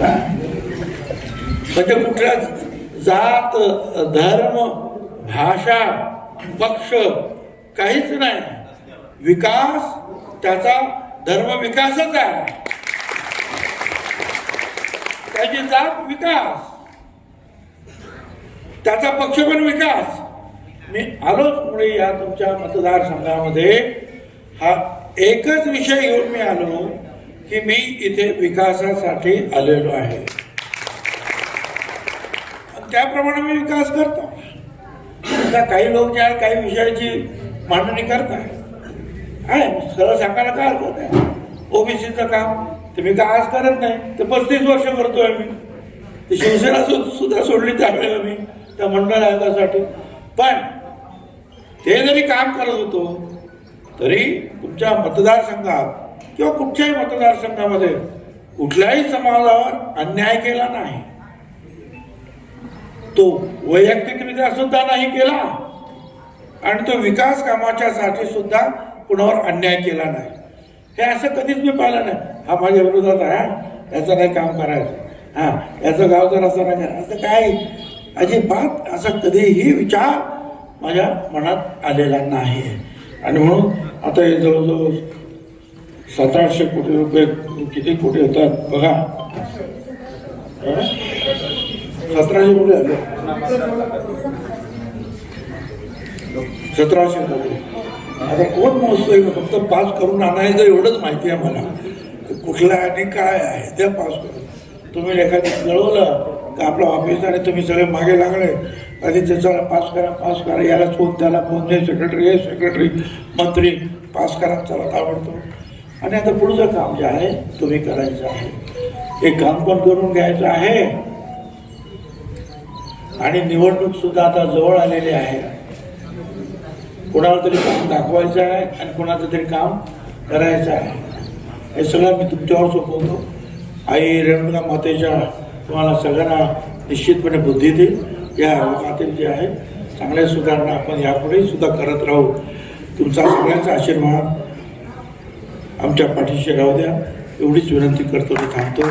म्हणजे कुठल्या जात धर्म भाषा पक्ष काहीच नाही. विकास त्याचा धर्म विकासच आहे. त्याची जात विकास. त्याचा पक्ष पण विकास. मी आलोच पुढे या तुमच्या मतदारसंघामध्ये. हा एकच विषय घेऊन मी आलो. की मी इथे विकासासाठी आलेलो आहे. त्याप्रमाणे मी विकास करतो. आता काही लोक ज्या काही विषयाची मांडणी करताय आहे सरळ सांगायला काय हरकत आहे ओबीसीचं काम ते मी काय आज करत नाही ते पस्तीस वर्ष करतोय मी. ते शिवसेना सुद्धा सोडली त्यावेळेला मी त्या मंडळ आयोगासाठी. पण ते जरी काम करत होतो तरी तुमच्या मतदारसंघात किंवा कुठच्याही मतदारसंघामध्ये कुठल्याही समाजावर अन्याय केला नाही. तो वैयक्तिकरित्या सुद्धा नाही केला आणि तो विकास कामाच्या साठी सुद्धा कुणावर अन्याय केला नाही. हे असं कधीच मी पाहिलं नाही. हा माझ्या विरोधात आहे याचं नाही काम करायचं. हा याचं गाव जर असं नाही करायचं असं काय अजिबात असा कधीही विचार माझ्या मनात आलेला नाही आणि म्हणून आता हे जवळजवळ सतराशे कोटी रुपये किती कोटी होतात बघा. सतराशे कोटी झाले. सतराशे कोटी. आता कोण मोजतोय? फक्त पास करून आणायचं एवढंच माहिती आहे मला. कुठला आणि काय आहे त्या पास करून. तुम्ही एखादी कळवलं तर आपलं ऑफिस आणि तुम्ही सगळे मागे लागले आणि त्याचा पास करा पास करा याला फोन त्याला फोन दे सेक्रेटरी हे सेक्रेटरी मंत्री पास करा चला आवडतो आणि आता पुढचं काम जे आहे तुम्ही करायचं आहे. हे काम पण करून घ्यायचं आहे. आणि निवडणूक सुद्धा आता जवळ आलेली आहे. कोणाला तरी काम दाखवायचं आहे आणि कोणाचं तरी काम करायचं आहे. हे सगळं मी तुमच्यावर सोपवतो. आई रेणुका मातेच्या तुम्हाला सगळ्यांना निश्चितपणे बुद्धी देईल. या खातील जे आहे चांगल्या सुधारणा आपण यापुढे सुद्धा करत राहू. तुमचा सगळ्यांचा आशीर्वाद आमच्या पाठीशी राहू द्या. एवढीच विनंती करतो मी थांबतो.